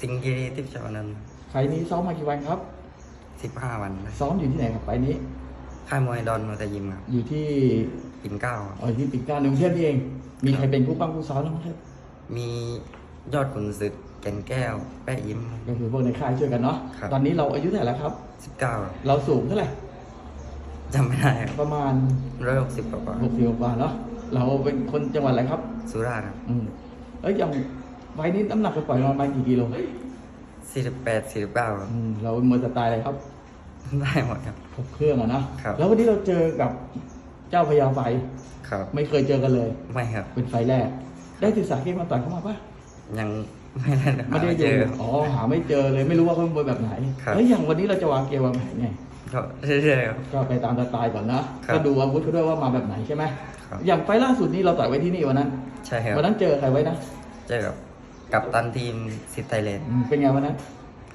สิงห์กิริทิพย์ชาวนันท์ไฟล์นี้ซ้อมมากี่วันครับ สิบห้าวันนะซ้อมอยู่ที่ไหนครับไฟล์นี้ ค่ายมวยดอนมอเตอร์ยิมครับอยู่ที่ปิ่นเกล้าครับ เออที่ปิดการในกรุงเทพนี่เอง มีใครเป็นผู้ปั้งผู้ซ้อมบ้างครับมียอดขุนศึกแก่นแก้ว แปะยิ้ม ก็คือพวกในค่ายช่วยกันเนาะครับ ตอนนี้เราอายุเท่าไหร่แล้วครับ สิบเก้าเราสูงเท่าไหร่จำไม่ได้ครับประมาณร้อยหกสิบกว่าหกสิบกว่าเนาะเราเป็นคนจังหวัดอะไรครับ สุราษฎร์ครับ อืมเอ้ยอย่าง ไฟล์นี้น้ำหนักไปปล่อยมาประมาณกี่กิโลสี่สิบแปดสี่สิบเก้าครับอืมเราเป็นมวยสไตล์อะไรครับได้หมดครับ ครบเครื่องอะนะ ครับ แล้ววันนี้เราเจอกับเจ้าพญาไฟ ครับ ไม่เคยเจอกันเลย ไม่ครับ เป็นไฟล์แรก ได้ศึกษาเกมมาต่อยเข้ามาปะยังไม่ได้ไม่ได้หาเจอเจออ๋อหาไม่เจอเลยไม่รู้ว่าเขาเป็นมวยแบบไหน ครับ แล้วอย่างวันนี้เราจะวางเกมวางแผนไง ก็เรื่อยๆครับ ก็ไปตามสไตล์ก่อนนะ ครับก็ดูอาวุธเขาด้วยว่ามาแบบไหนใช่ไหม ครับ อย่างไฟล์ล่าสุดนี้เราต่อยไว้ที่นี่วันนั้น ใช่ครับวันนั้นเจอใครไว้นะ เจอกับ กับตันทีมสิทธิ์ไทยแลนด์อืมเป็นไงวันนั้น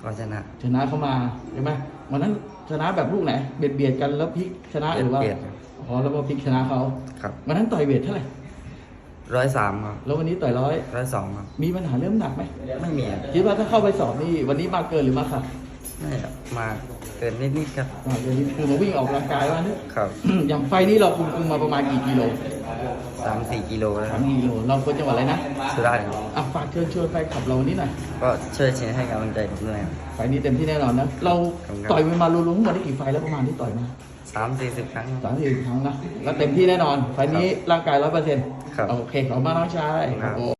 ก็ชนะ ชนะเข้ามาใช่ไหมวันนั้นชนะแบบลูกไหนเบียดเบียดกันแล้วพลิกชนะหรือว่าเบียดครับ อ๋อแล้วมาพลิกชนะเขาครับวันนั้นต่อยเวทเท่าไหร่ร้อยสามครับแล้ววันนี้ต่อยร้อยร้อยสองครับ มีปัญหาเรื่องน้ำหนักไหมไม่มีครับคิดว่าถ้าเข้าไปสอบนี่วันนี้มาเกินหรือมาขาดไม่ครับมาเกินนิดๆครับอ่าเดี๋ยวนี้คือมาวิ่งออกกำลังกายว่านี่ ครับ อย่างไฟล์นี้เราคุมคุมมาประมาณกี่กิโล สามสี่กิโลแล้วคสารับมกิโลเราคนจังหวัดอะไรนะสุราษฎร์ครับอะฝากเชิญชวนแฟนคลับเราวันนี้หน่อยก็ช่วยเชียร์ให้กำลังใจผมด้วยครับ ไฟล์นี้เต็มที่แน่นอนนะ เราครับ ต่อยมารวมๆทั้งหมดได้กี่ไฟล์แล้วประมาณที่ต่อยมาสามสี่สิบครั้ง สามสี่ครั้งนะก็เต็มที่แน่นอน ไฟล์นี้ร่างกายร้อยเปอร์เซ็นต์ครับโอเคขอบคุณมากน้องชายครับ โอ้